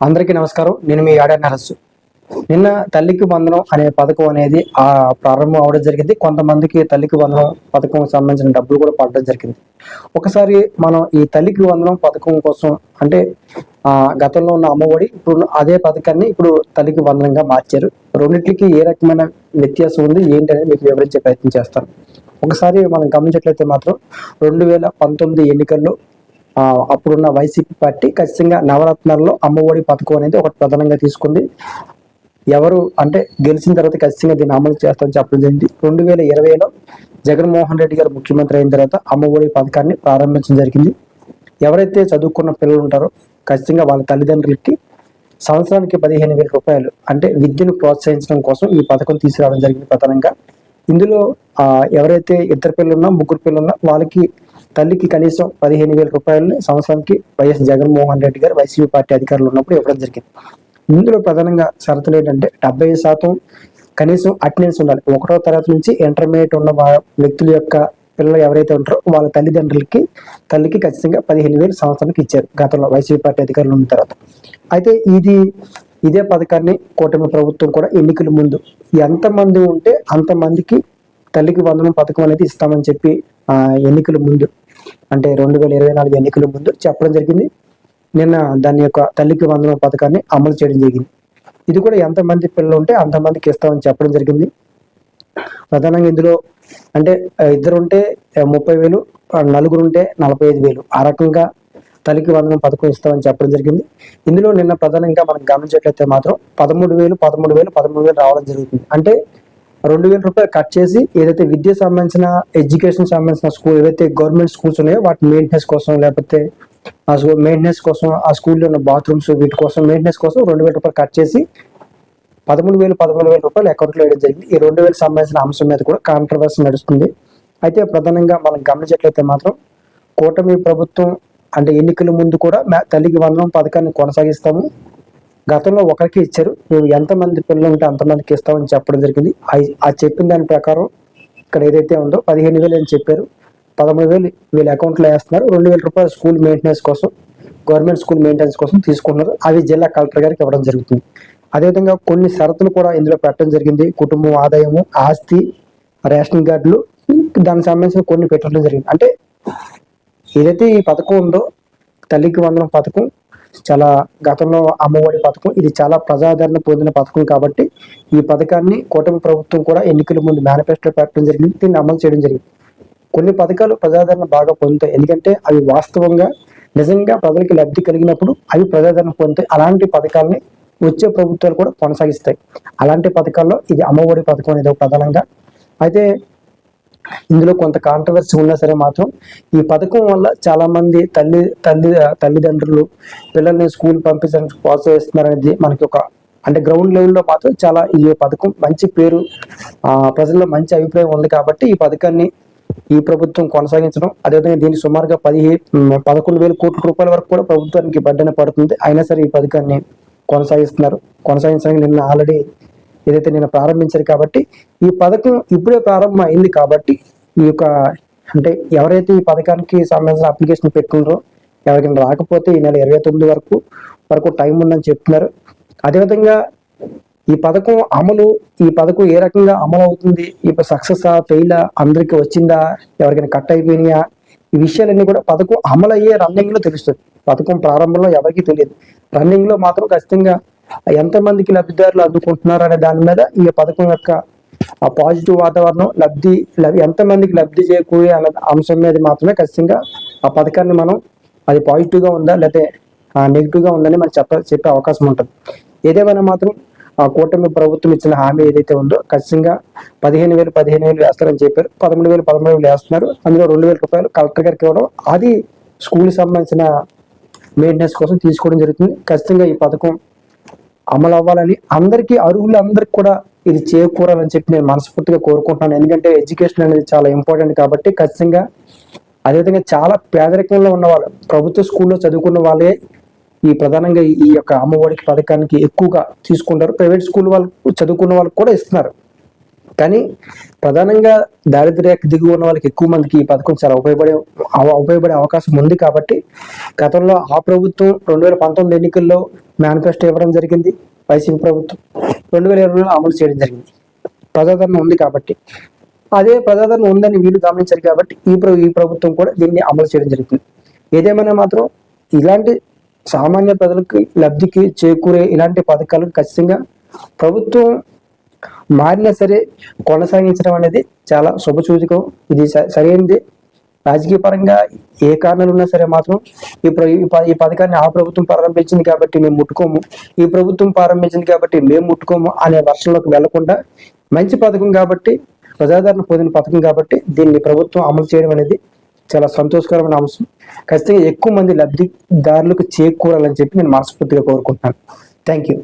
అందరికీ నమస్కారం. నేను మీ ఆడ నరస్సు. నిన్న తల్లికి బంధనం అనే పథకం అనేది ఆ ప్రారంభం అవడం జరిగింది. కొంతమందికి తల్లికి బంధనం పథకం సంబంధించిన డబ్బులు కూడా పడడం జరిగింది. ఒకసారి మనం ఈ తల్లికి బంధనం పథకం కోసం అంటే ఆ గతంలో ఉన్న అమ్మఒడి ఇప్పుడు అదే పథకాన్ని ఇప్పుడు తల్లికి బంధనంగా మార్చారు. రెండింటికి ఏ రకమైన వ్యత్యాసం ఉంది? ఏంటి అనేది మీకు వివరించే ప్రయత్నం చేస్తాను. ఒకసారి మనం గమనించట్లయితే మాత్రం రెండు వేల పంతొమ్మిది ఎన్నికల్లో అప్పుడున్న వైసీపీ పార్టీ ఖచ్చితంగా నవరత్నాల్లో అమ్మఒడి పథకం అనేది ఒకటి ప్రధానంగా తీసుకుంది. ఎవరు అంటే గెలిచిన తర్వాత ఖచ్చితంగా దీన్ని అమలు చేస్తామని చెప్పడం జరిగింది. రెండు వేల ఇరవైలో జగన్మోహన్ రెడ్డి గారు ముఖ్యమంత్రి అయిన తర్వాత అమ్మఒడి పథకాన్ని ప్రారంభించడం జరిగింది. ఎవరైతే చదువుకున్న పిల్లలు ఉంటారో ఖచ్చితంగా వాళ్ళ తల్లిదండ్రులకి సంవత్సరానికి పదిహేను వేల రూపాయలు అంటే విద్యను ప్రోత్సహించడం కోసం ఈ పథకం తీసుకురావడం జరిగింది ప్రధానంగా. ఇందులో ఎవరైతే ఇద్దరు పిల్లలున్నా ముగ్గురు పిల్లలున్నా వాళ్ళకి తల్లికి కనీసం పదిహేను వేల రూపాయలని సంవత్సరానికి వైఎస్ జగన్మోహన్ రెడ్డి గారు వైసీపీ పార్టీ అధికారులు ఉన్నప్పుడు ఇవ్వడం జరిగింది. ఇందులో ప్రధానంగా షరతులు ఏంటంటే డెబ్బై శాతం కనీసం అటెండెన్స్ ఉండాలి. ఒకటో తరగతి నుంచి ఇంటర్మీడియట్ ఉన్న వ్యక్తుల యొక్క పిల్లలు ఎవరైతే ఉంటారో వాళ్ళ తల్లిదండ్రులకి తల్లికి ఖచ్చితంగా పదిహేను వేలు సంవత్సరానికి ఇచ్చారు గతంలో వైసీపీ పార్టీ అధికారులు ఉన్న తర్వాత. అయితే ఇది ఇదే పథకాన్ని కూటమి ప్రభుత్వం కూడా ఎన్నికల ముందు ఎంతమంది ఉంటే అంతమందికి తల్లికి వందనం పథకం అనేది ఇస్తామని చెప్పి ఎన్నికల ముందు అంటే రెండు వేల ఇరవై నాలుగు ఎన్నికల ముందు చెప్పడం జరిగింది. నిన్న దాని యొక్క తల్లికి వందనం పథకాన్ని అమలు చేయడం జరిగింది. ఇది కూడా ఎంతమంది పిల్లలు ఉంటే అంతమందికి ఇస్తామని చెప్పడం జరిగింది. ప్రధానంగా ఇందులో అంటే ఇద్దరు ఉంటే ముప్పై వేలు నలుగురు ఉంటే నలభై ఐదు వేలు. ఆ రకంగా తల్లికి వందనం పథకం ఇస్తామని చెప్పడం జరిగింది. ఇందులో నిన్న ప్రధానంగా మనం గమనించట్లయితే మాత్రం పదమూడు వేలు పదమూడు వేలు పదమూడు వేలు రావడం జరుగుతుంది. అంటే రెండు వేల రూపాయలు కట్ చేసి ఏదైతే విద్య సంబంధించిన ఎడ్యుకేషన్ సంబంధించిన స్కూల్ ఏవైతే గవర్నమెంట్ స్కూల్స్ ఉన్నాయో వాటి మెయింటెనెన్స్ కోసం లేకపోతే ఆ స్కూల్ మెయింటెనెన్స్ కోసం ఆ స్కూల్లో ఉన్న బాత్రూమ్స్ వీటి కోసం మెయింటెనెన్స్ కోసం రెండు వేల రూపాయలు కట్ చేసి పదమూడు వేలు పదమూడు వేల రూపాయలు అకౌంట్లో వేయడం జరిగింది. ఈ రెండు వేలకు సంబంధించిన అంశం మీద కూడా కాంట్రవర్సీ నడుస్తుంది. అయితే ప్రధానంగా మనం గమనించట్లయితే మాత్రం కూటమి ప్రభుత్వం అంటే ఎన్నికల ముందు కూడా తల్లికి వందనం పథకాన్ని కొనసాగిస్తాము. గతంలో ఒకరికి ఇచ్చారు. మేము ఎంతమంది పిల్లలు ఉంటే అంతమందికి ఇస్తామని చెప్పడం జరిగింది. ఆ- ఆ చెప్పిన దాని ప్రకారం ఇక్కడ ఏదైతే ఉందో పదిహేను వేలు అని చెప్పారు. పదమూడు వేలు వీళ్ళ అకౌంట్లో వేస్తున్నారు. రెండు వేల రూపాయలు స్కూల్ మెయింటెనెన్స్ కోసం గవర్నమెంట్ స్కూల్ మెయింటెనెన్స్ కోసం తీసుకుంటున్నారు. అవి జిల్లా కలెక్టర్ గారికి ఇవ్వడం జరుగుతుంది. అదేవిధంగా కొన్ని షరతులు కూడా ఇందులో పెట్టడం జరిగింది. కుటుంబం ఆదాయము ఆస్తి రేషన్ కార్డులు దానికి సంబంధించిన కొన్ని పెట్టడం జరిగింది. అంటే ఏదైతే ఈ పథకం ఉందో తల్లికి వందనం పథకం చాలా గతంలో అమ్మఒడి పథకం ఇది చాలా ప్రజాదరణ పొందిన పథకం కాబట్టి ఈ పథకాన్ని కూటమి ప్రభుత్వం కూడా ఎన్నికల ముందు మేనిఫెస్టో పెట్టడం జరిగింది దీన్ని అమలు చేయడం జరిగింది. కొన్ని పథకాలు ప్రజాదరణ బాగా పొందుతాయి. ఎందుకంటే అవి వాస్తవంగా నిజంగా ప్రజలకి లబ్ధి కలిగినప్పుడు అవి ప్రజాదరణ పొందుతాయి. అలాంటి పథకాలని వచ్చే ప్రభుత్వాలు కూడా కొనసాగిస్తాయి. అలాంటి పథకాల్లో ఇది అమ్మఒడి పథకం అనేది ప్రధానంగా. అయితే ఇందులో కొంత కాంట్రవర్సీ ఉన్నా సరే మాత్రం ఈ పథకం వల్ల చాలా మంది తల్లి తల్లి తల్లిదండ్రులు పిల్లల్ని స్కూల్ పంపించడానికి ప్రోత్సహిస్తున్నారనేది మనకి ఒక అంటే గ్రౌండ్ లెవెల్లో మాత్రం చాలా ఈ పథకం మంచి పేరు ఆ, ప్రజల్లో మంచి అభిప్రాయం ఉంది కాబట్టి ఈ పథకాన్ని ఈ ప్రభుత్వం కొనసాగించడం అదేవిధంగా దీనికి సుమారుగా పదిహే పదకొండు వేల కోట్ల రూపాయల వరకు కూడా ప్రభుత్వానికి బడ్డన పడుతుంది. అయినా సరే ఈ పథకాన్ని కొనసాగిస్తున్నారు. కొనసాగించడానికి నిన్న ఆల్రెడీ ఏదైతే నేను ప్రారంభించారు కాబట్టి ఈ పథకం ఇప్పుడే ప్రారంభం అయింది కాబట్టి ఈ యొక్క అంటే ఎవరైతే ఈ పథకానికి సంబంధించిన అప్లికేషన్ పెట్టుకున్నారో ఎవరికైనా రాకపోతే ఈ నెల ఇరవై తొమ్మిది వరకు వరకు టైం ఉందని చెప్తున్నారు. అదేవిధంగా ఈ పథకం అమలు ఈ పథకం ఏ రకంగా అమలు అవుతుంది ఇప్పుడు సక్సెస్ ఆ ఫెయిల్ అందరికి వచ్చిందా ఎవరికైనా కట్ అయిపోయినాయా ఈ విషయాలన్నీ కూడా పథకం అమలు అయ్యే రన్నింగ్లో తెలుస్తుంది. పథకం ప్రారంభంలో ఎవరికీ తెలియదు. రన్నింగ్లో మాత్రం ఖచ్చితంగా ఎంతమందికి లబ్ధిదారులు అందుకుంటున్నారు అనే దాని మీద ఈ పథకం యొక్క ఆ పాజిటివ్ వాతావరణం లబ్ధి ఎంతమందికి లబ్ధి చేకూరే అన్న అంశం మీద మాత్రమే ఖచ్చితంగా ఆ పథకాన్ని మనం అది పాజిటివ్గా ఉందా లేకపోతే నెగిటివ్గా ఉందని మనం చెప్ప చెప్పే అవకాశం ఉంటుంది. ఏదేమైనా మాత్రం ఆ కూటమి ప్రభుత్వం ఇచ్చిన హామీ ఏదైతే ఉందో ఖచ్చితంగా పదిహేను వేలు పదిహేను వేలు వేస్తారని చెప్పారు. పదమూడు వేలు పదమూడు వేలు వేస్తున్నారు. అందులో రెండు వేల రూపాయలు కలెక్టర్ గారికి ఇవ్వడం అది స్కూల్ సంబంధించిన మెయింటెనెన్స్ కోసం తీసుకోవడం జరుగుతుంది. ఖచ్చితంగా ఈ పథకం అమలు అవ్వాలని అందరికీ అర్హులందరికీ కూడా ఇది చేకూరాలని చెప్పి నేను మనస్ఫూర్తిగా కోరుకుంటున్నాను. ఎందుకంటే ఎడ్యుకేషన్ అనేది చాలా ఇంపార్టెంట్ కాబట్టి ఖచ్చితంగా అదేవిధంగా చాలా పేదరికంలో ఉన్న వాళ్ళు ప్రభుత్వ స్కూల్లో చదువుకున్న వాళ్ళే ఈ ప్రధానంగా ఈ- యొక్క అమ్మఒడికి పథకానికి ఎక్కువగా తీసుకుంటారు. ప్రైవేట్ స్కూల్ వాళ్ళు చదువుకున్న వాళ్ళకి కూడా ఇస్తున్నారు. కానీ ప్రధానంగా దారిద్ర్యకు దిగువ ఉన్న వాళ్ళకి ఎక్కువ మందికి ఈ పథకం చాలా ఉపయోగపడే అవ- ఉపయోగపడే అవకాశం ఉంది కాబట్టి గతంలో ఆ ప్రభుత్వం రెండు వేల పంతొమ్మిది ఎన్నికల్లో మేనిఫెస్టో ఇవ్వడం జరిగింది వైసీపీ ప్రభుత్వం రెండు వేల ఇరవైలో అమలు చేయడం జరిగింది. ప్రజాదరణ ఉంది కాబట్టి అదే ప్రజాదరణ ఉందని వీళ్ళు గమనించారు కాబట్టి ఈ ఈ ప్రభుత్వం కూడా దీన్ని అమలు చేయడం జరుగుతుంది. ఏదేమైనా మాత్రం ఇలాంటి సామాన్య ప్రజలకు లబ్ధికి చేకూరే ఇలాంటి పథకాలు ఖచ్చితంగా ప్రభుత్వం మారినా సరే కొనసాగించడం అనేది చాలా శుభసూచకం. ఇది సరైనది. రాజకీయ పరంగా ఏ కారణాలు ఉన్నా సరే మాత్రం ఈ ఈ ఈ పథకాన్ని ఆ ప్రభుత్వం ప్రారంభించింది కాబట్టి మేము ముట్టుకోము. ఈ ప్రభుత్వం ప్రారంభించింది కాబట్టి మేము ముట్టుకోము అనే వర్షంలోకి వెళ్ళకుండా మంచి పథకం కాబట్టి ప్రజాదరణ పొందిన పథకం కాబట్టి దీన్ని ప్రభుత్వం అమలు చేయడం అనేది చాలా సంతోషకరమైన అంశం. ఖచ్చితంగా ఎక్కువ మంది లబ్ధిదారులకు చేకూరాలని చెప్పి నేను మనస్ఫూర్తిగా కోరుకుంటున్నాను. Thank you